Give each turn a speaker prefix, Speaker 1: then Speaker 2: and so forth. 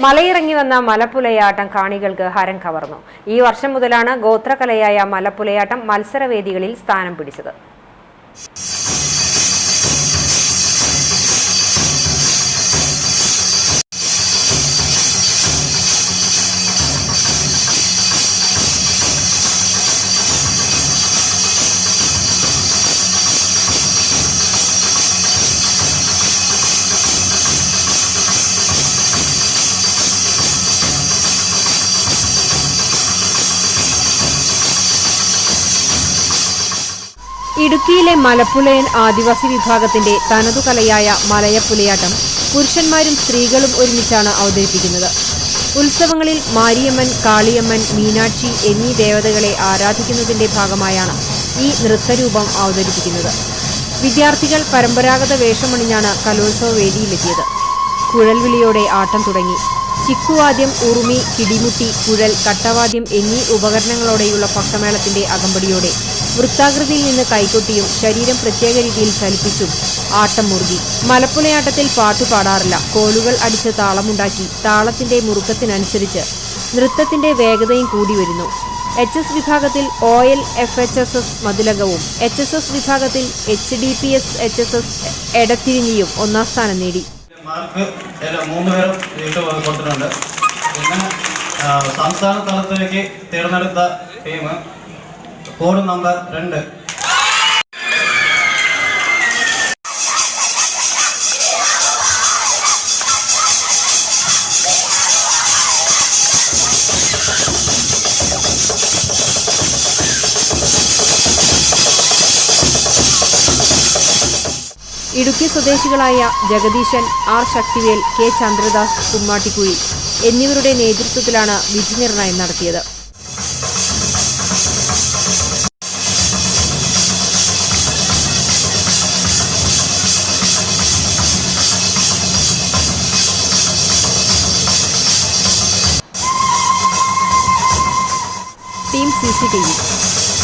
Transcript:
Speaker 1: മലയിറങ്ങി വന്ന മലപ്പുലയാട്ടം കാണികൾക്ക് ഹരം കവർന്നു. ഈ വർഷം മുതലാണ് ഗോത്രകലയായ മലപ്പുലയാട്ടം മത്സരവേദികളിൽ സ്ഥാനം പിടിച്ചത്. ഇടുക്കിയിലെ മലപ്പുലയൻ ആദിവാസി വിഭാഗത്തിന്റെ തനതുകലയായ മലയപ്പുലയാട്ടം പുരുഷന്മാരും സ്ത്രീകളും ഒരുമിച്ചാണ് അവതരിപ്പിക്കുന്നത്. ഉത്സവങ്ങളിൽ മാരിയമ്മൻ കാളിയമ്മൻ മീനാക്ഷി എന്നീ ദേവതകളെ ആരാധിക്കുന്നതിന്റെ ഭാഗമായാണ് ഈ നൃത്തരൂപം അവതരിപ്പിക്കുന്നത്. വിദ്യാർത്ഥികൾ പരമ്പരാഗത വേഷമണിഞ്ഞാണ് കലോത്സവ വേദിയിലെത്തിയത് കുഴൽവിളിയോടെ ആട്ടം തുടങ്ങി. ചിക്കുവാദ്യം ഉറുമി കിടിമുട്ടി കുഴൽ കട്ടവാദ്യം എന്നീ ഉപകരണങ്ങളോടെയുള്ള പക്കമേളത്തിന്റെ അകമ്പടിയോടെ വൃത്താകൃതിയിൽ നിന്ന് കൈകൊട്ടിയും ശരീരം പ്രത്യേക രീതിയിൽ ചലിപ്പിച്ചും ആട്ടം മുറുകി. മലപ്പുലയാട്ടത്തിൽ പാട്ടു പാടാറില്ല. കോലുകൾ അടിച്ച് താളമുണ്ടാക്കി താളത്തിന്റെ മുറുക്കത്തിനനുസരിച്ച് നൃത്തത്തിന്റെ വേഗതയും കൂടി വരുന്നു. എച്ച് എസ് വിഭാഗത്തിൽ O L F H S S മതിലകവും H S S വിഭാഗത്തിൽ H D P S H S S എടത്തിരിഞ്ഞിയും ഒന്നാം സ്ഥാനം നേടി.
Speaker 2: മാർക്ക് സംസ്ഥാന തലത്തിലേക്ക് തിരഞ്ഞെടുത്ത ടീം കോഡ് നമ്പർ രണ്ട്.
Speaker 1: ഇടുക്കി സ്വദേശികളായ ജഗദീശൻ ആർ ശക്തിവേൽ കെ ചന്ദ്രദാസ് കുമ്മാട്ടിക്കുഴി എന്നിവരുടെ നേതൃത്വത്തിലാണ് വിധി നിർണയം നടത്തിയത്. Team C C T V